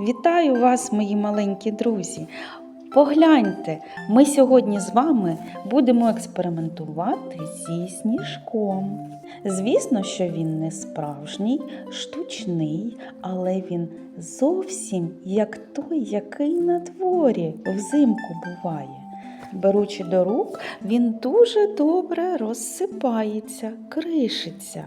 Вітаю вас, мої маленькі друзі! Погляньте, ми сьогодні з вами будемо експериментувати зі сніжком. Звісно, що він не справжній, штучний, але він зовсім як той, який на дворі взимку буває. Беручи до рук, він дуже добре розсипається, кришиться.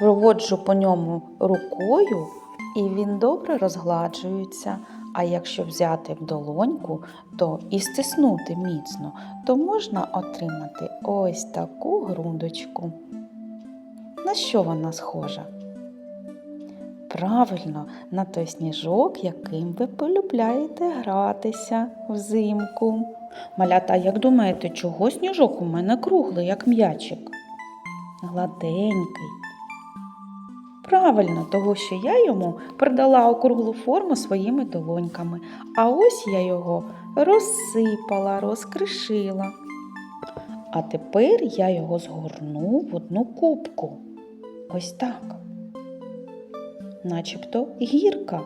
Проводжу по ньому рукою, і він добре розгладжується. А якщо взяти в долоньку, то і стиснути міцно, то можна отримати ось таку грудочку. На що вона схожа? Правильно, на той сніжок, яким ви полюбляєте гратися взимку. Малята, як думаєте, чого сніжок у мене круглий, як м'ячик? Гладенький. Правильно, того, що я йому придала округлу форму своїми долоньками, а ось я його розсипала, розкришила. А тепер я його згорну в одну кубку. Ось так. Начебто гірка.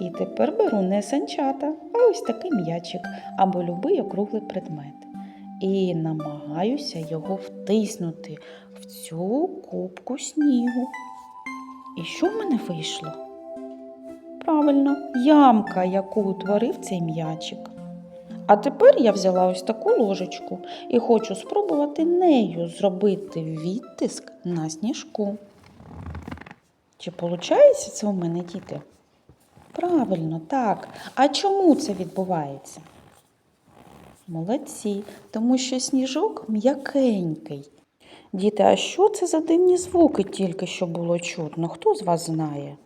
І тепер беру не санчата, а ось такий м'ячик або любий округлий предмет. І намагаюся його втиснути в цю кубку снігу. І що в мене вийшло? Правильно, ямка, яку утворив цей м'ячик. А тепер я взяла ось таку ложечку і хочу спробувати нею зробити відтиск на сніжку. Чи виходить це у мене, діти? Правильно, так. А чому це відбувається? Молодці, тому що сніжок м'якенький. Діти, а що це за дивні звуки тільки що було чутно? Хто з вас знає?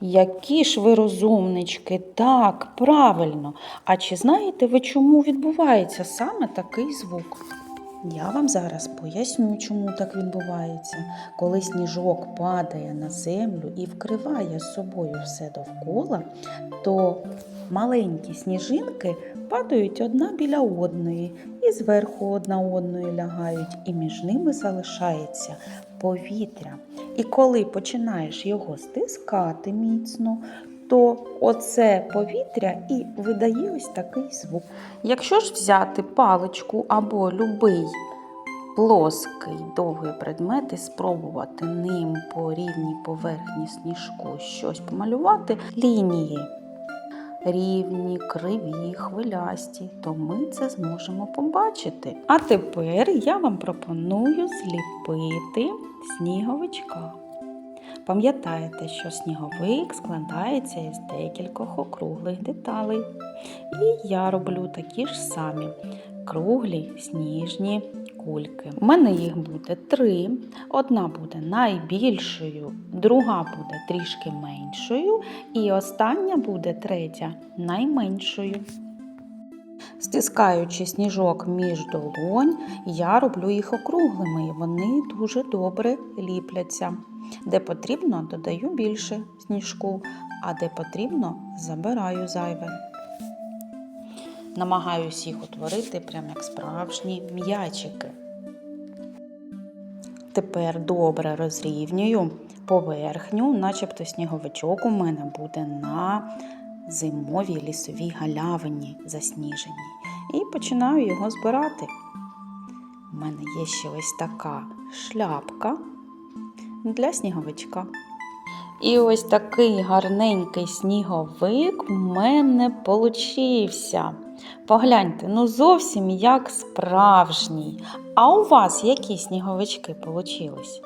Які ж ви розумнички, так, правильно. А чи знаєте ви, чому відбувається саме такий звук? Я вам зараз поясню, чому так відбувається. Коли сніжок падає на землю і вкриває собою все довкола, то маленькі сніжинки падають одна біля одної, і зверху одна одної лягають, і між ними залишається повітря. І коли починаєш його стискати міцно, то оце повітря і видає ось такий звук. Якщо ж взяти паличку або любий плоский довгий предмет і спробувати ним по рівній поверхні сніжку щось помалювати, лінії рівні, криві, хвилясті, то ми це зможемо побачити. А тепер я вам пропоную зліпити сніговичка. Пам'ятаєте, що сніговик складається із декількох округлих деталей. І я роблю такі ж самі круглі сніжні кульки. У мене їх буде три. Одна буде найбільшою, друга буде трішки меншою, і остання буде третя найменшою. Стискаючи сніжок між долонь, я роблю їх округлими, і вони дуже добре ліпляться. Де потрібно, додаю більше сніжку, а де потрібно, забираю зайве. Намагаюсь їх утворити прям як справжні м'ячики. Тепер добре розрівнюю поверхню, начебто сніговичок у мене буде на зимовій лісовій галявині засніженій. І починаю його збирати. У мене є ще ось така шляпка для сніговичка. І ось такий гарненький сніговик в мене получився. Погляньте, ну зовсім як справжній. А у вас які сніговички получились?